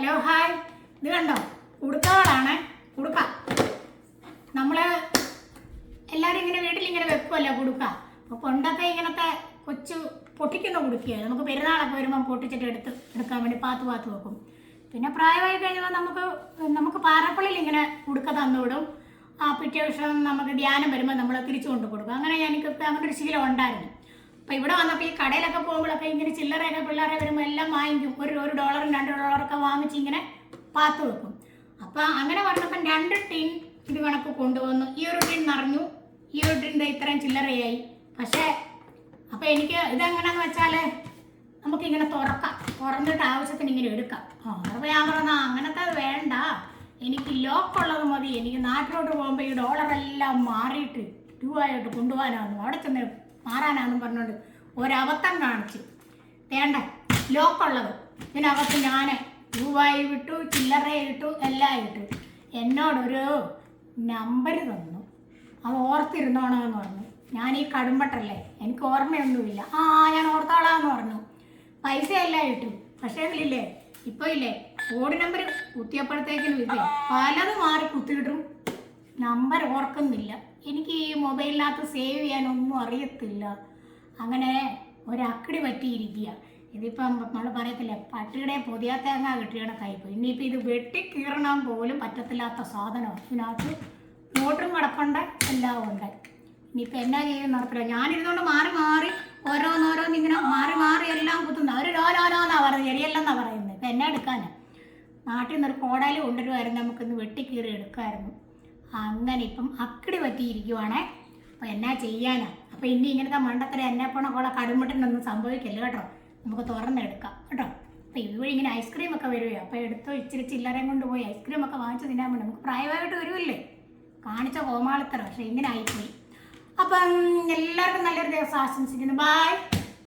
Hello hi. ഇത് കണ്ടോ? ഉടുക്കാളാണ് ഉടുക്ക. നമ്മൾ എല്ലാവരും ഇങ്ങനെ വീട്ടിൽ ഇങ്ങനെ വെക്കുമല്ലോ കുടുക്ക അപ്പോൾ പണ്ടൊക്കെ ഇങ്ങനത്തെ കൊച്ചു പൊട്ടിക്കുന്ന കുടുക്കുകയാണ് നമുക്ക് പെരുന്നാളൊക്കെ വരുമ്പോൾ പൊട്ടിച്ചിട്ട് എടുത്ത് എടുക്കാൻ വേണ്ടി പാത്ത് പാത്ത് വെക്കും. പിന്നെ പ്രായമായി കഴിയുമ്പോൾ നമുക്ക് നമുക്ക് പാറപ്പള്ളിയിൽ ഇങ്ങനെ കുടുക്ക തന്നുവിടും. ആ പിറ്റേ ദിവസം നമുക്ക് ധ്യാനം വരുമ്പോൾ നമ്മൾ തിരിച്ചു കൊണ്ട് കൊടുക്കും. അങ്ങനെ എനിക്ക് അങ്ങനെ ഒരു ശീലം ഉണ്ടായിരുന്നു. അപ്പോൾ ഇവിടെ വന്നപ്പോൾ ഈ കടയിലൊക്കെ പോകുമ്പോഴൊക്കെ ഇങ്ങനെ ചില്ലറയൊക്കെ പിള്ളേരെ വരുമ്പോൾ എല്ലാം വാങ്ങിക്കും. ഒരു ഒരു ഡോളറും രണ്ട് ഡോളറൊക്കെ വാങ്ങിച്ച് ഇങ്ങനെ പാത്തു വെക്കും. അപ്പോൾ അങ്ങനെ പറഞ്ഞപ്പം രണ്ട് ടിൻ ഇത് കണക്ക് കൊണ്ടുവന്നു. ഈ ഒരു ടിൻ നിറഞ്ഞു. ഈ ഒരു ടിൻ ദേ ഇത്രയും ചില്ലറയായി. പക്ഷേ അപ്പോൾ എനിക്ക് ഇതെങ്ങനെയെന്ന് വെച്ചാൽ നമുക്ക് ഇങ്ങനെ തുറക്കാം. തുറന്നിട്ട് ആവശ്യത്തിന് ഇങ്ങനെ എടുക്കാം. ആ അപ്പോൾ ഞാൻ പറഞ്ഞാൽ അങ്ങനത്തെ വേണ്ട. എനിക്ക് ലോക്കുള്ളത് മതി. എനിക്ക് നാട്ടിലോട്ട് പോകുമ്പോൾ ഈ ഡോളറെല്ലാം മാറിയിട്ട് രൂപയായിട്ട് കൊണ്ടുപോകാനാണ്. അവിടെ ചെന്ന് മാറാനാണെന്ന് പറഞ്ഞുകൊണ്ട് ഒരബദ്ധം കാണിച്ചു. വേണ്ട ലോക്കുള്ളത്. ഇതിനകത്ത് ഞാൻ രൂപായി വിട്ടു ചില്ലറയും ഇട്ടു എല്ലാം ഇട്ടു. എന്നോടൊരു നമ്പർ തന്നു. അത് ഓർത്തിരുന്നോണമെന്ന് പറഞ്ഞു. ഞാൻ ഈ കടുമ്പട്ടല്ലേ എനിക്ക് ഓർമ്മയൊന്നുമില്ല. ആ ഞാൻ ഓർത്തോളാന്ന് പറഞ്ഞു. പൈസ എല്ലാം ഇട്ടു. പക്ഷേ ഇല്ലേ ഇപ്പൊ ഇല്ലേ കോഡ് നമ്പർ കുത്തിയപ്പോഴത്തേക്കിനും ഇല്ലേ പലത് മാറി കുത്തിയിട്ടും നമ്പർ ഓർക്കുന്നില്ല. എനിക്ക് ഈ മൊബൈലിനകത്ത് സേവ് ചെയ്യാനൊന്നും അറിയത്തില്ല. അങ്ങനെ ഒരക്കടി പറ്റിയിരിക്കുക ഇതിപ്പം നമ്മൾ പറയത്തില്ലേ പട്ടിയുടെ പൊതിയാ തേങ്ങ കിട്ടിയാണ് കയ്പ്. ഇനിയിപ്പോൾ ഇത് വെട്ടി കീറണം പോലും പറ്റത്തില്ലാത്ത സാധനം ഇതിനകത്ത് നോട്ടും കിടപ്പുണ്ട് എല്ലാം ഉണ്ട്. ഇനിയിപ്പോൾ എന്നാ ചെയ്യുന്ന നടത്തില്ല ഞാനിരുന്നുകൊണ്ട് മാറി മാറി ഓരോന്നോരോന്ന് ഇങ്ങനെ മാറി മാറി എല്ലാം കുത്തുന്നു അവർ ഓരോരോന്നാ പറയുന്നത്? ശരിയല്ലെന്നാ പറയുന്നത്? ഇപ്പം എന്നാ എടുക്കാനാ? നാട്ടിൽ നിന്നൊരു കോടാലി കൊണ്ടുവരുമായിരുന്നു നമുക്കിന്ന് വെട്ടിക്കീറി എടുക്കാമായിരുന്നു അങ്ങനെ ഇപ്പം അക്കടി പറ്റിയിരിക്കുവാണേ. അപ്പോൾ എന്നാ ചെയ്യാനാ? അപ്പോൾ ഇനി ഇങ്ങനത്തെ മണ്ടത്തര എന്നെ പോണ കൊള്ള കടുമുട്ടിനൊന്നും സംഭവിക്കില്ല കേട്ടോ. നമുക്ക് തുറന്നെടുക്കാം കേട്ടോ. അപ്പോൾ ഇതുവഴി ഇങ്ങനെ ഐസ്ക്രീം ഒക്കെ വരുവേ. അപ്പോൾ എടുത്തോ ഇച്ചിരി ചില്ലറയും കൊണ്ട് പോയി ഐസ്ക്രീം ഒക്കെ വാങ്ങിച്ച് തിന്നാൻ വേണ്ടി നമുക്ക് പ്രായമായിട്ട് വരുമല്ലേ കാണിച്ച കോമാളിത്തരം. പക്ഷേ ഇങ്ങനെ ആയിപ്പോയി. അപ്പം എല്ലാവർക്കും നല്ലൊരു ദിവസം ആശംസിക്കുന്നു. ബായ്